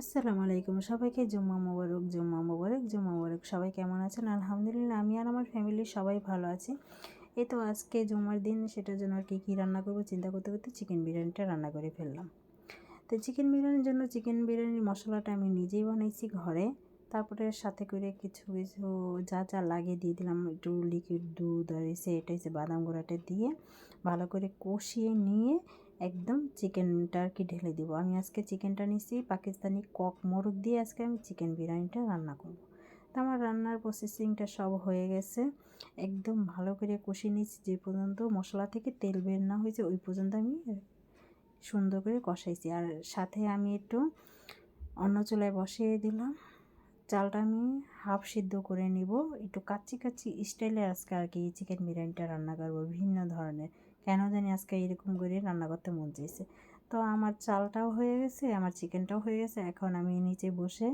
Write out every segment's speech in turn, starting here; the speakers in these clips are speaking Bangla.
আসসালামু আলাইকুম। সবাইকে জুম্মা মোবারক জুম্মা মোবারক জুম্মা মোবারক। সবাই কেমন আছেন? আলহামদুলিল্লাহ, আমি আর আমার ফ্যামিলির সবাই ভালো আছি। এই তো আজকে জুম্মার দিন, সেটার জন্য আর কি, কী রান্না করব চিন্তা করতে করতে চিকেন বিরিয়ানিটা রান্না করে ফেললাম। তো চিকেন বিরিয়ানির জন্য চিকেন বিরিয়ানির মশলাটা আমি নিজেই বানাইছি ঘরে। তারপরে সাথে করে কিছু কিছু যা যা লাগে দিয়ে দিলাম, একটু লিকুইড দুধ আর এসে এটা এসে বাদাম গোড়াটা দিয়ে ভালো করে কষিয়ে নিয়ে একদম চিকেনটা আর কি ঢেলে দিব। আমি আজকে চিকেনটা নিছি, পাকিস্তানি কক মোরগ দিয়ে আজকে আমি চিকেন বিরিয়ানিটা রান্না করব। তো আমার রান্নার প্রসেসিংটা সব হয়ে গেছে। একদম ভালো করে কষিয়ে নিচ্ছি যে পর্যন্ত মশলা থেকে তেল বের না হয়েছে ওই পর্যন্ত আমি সুন্দর করে কষাইছি। আর সাথে আমি একটু অন্য চুলায় বসিয়ে দিলাম। চালটা আমি হাফ সিদ্ধ করে নিব। একটু কাচ্চি কাচ্চি স্টাইলে আজকে আর কি চিকেন বিরিয়ানিটা রান্না করব বিভিন্ন ধরনের। কেন জানি আজকে এরকম করে রান্না করতে মন চেয়েছে তো আমার চালটাও হয়ে গেছে, আমার চিকেনটাও হয়ে গেছে, এখন আমি নিচে বসে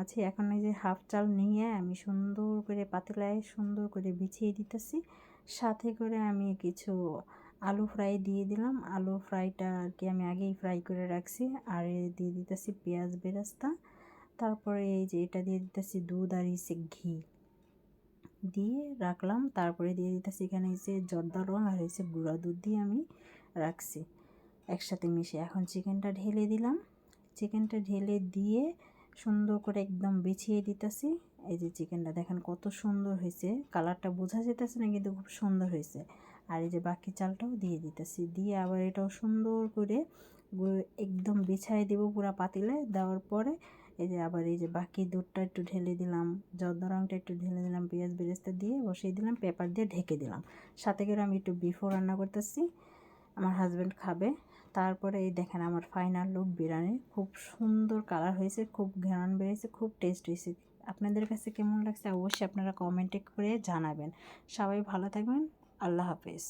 আছি। এখন এই যে হাফ চাল নিয়ে আমি সুন্দর করে পাতলায় সুন্দর করে বিছিয়ে দিতেছি। সাথে করে আমি কিছু আলু ফ্রাই দিয়ে দিলাম। আলু ফ্রাইটা আর কি আমি আগেই ফ্রাই করে রাখছি। আর দিয়ে দিতেছি পেঁয়াজ বেরাস্তা। তারপরে এই যে এটা দিয়ে দিতেছি দুধ আর ইসে ঘি। দিয়ে রাখলাম। তারপরে দিয়ে দিতেছি এখানে এসে জর্দা রং আর এসে গুঁড়া দুধ দিয়ে আমি রাখছি। একসাথে মিশে এখন চিকেনটা ঢেলে দিলাম। চিকেনটা ঢেলে দিয়ে সুন্দর করে একদম বিছিয়ে দিতেছি। এই যে চিকেনটা দেখেন কত সুন্দর হয়েছে। কালারটা বোঝা যেতেছে না, কিন্তু খুব সুন্দর হয়েছে। আর এই যে বাকি চালটাও দিয়ে দিতেছি। দিয়ে আবার এটাও সুন্দর করে একদম বিছাই দেবো পুরা পাতিলে। দেওয়ার পরে এই যে আবার এই যে বাকি দুধটা একটু ঢেলে দিলাম জর্দা রঙটা একটু ঢেলে দিলাম, পেঁয়াজ বেরেস্তা দিয়ে বসিয়ে দিলাম, পেপার দিয়ে ঢেকে দিলাম। সাথে করে আমি একটু বিফোর রান্না করতেছি, আমার হাজব্যান্ড খাবে। তারপরে এই দেখেন আমার ফাইনাল লুক বিরিয়ানি, খুব সুন্দর কালার হয়েছে, খুব ঘ্রাণ বেড়েছে খুব টেস্ট হয়েছে। আপনাদের কাছে কেমন লাগছে অবশ্যই আপনারা কমেন্টে করে জানাবেন। সবাই ভালো থাকবেন, আল্লাহ হাফেজ।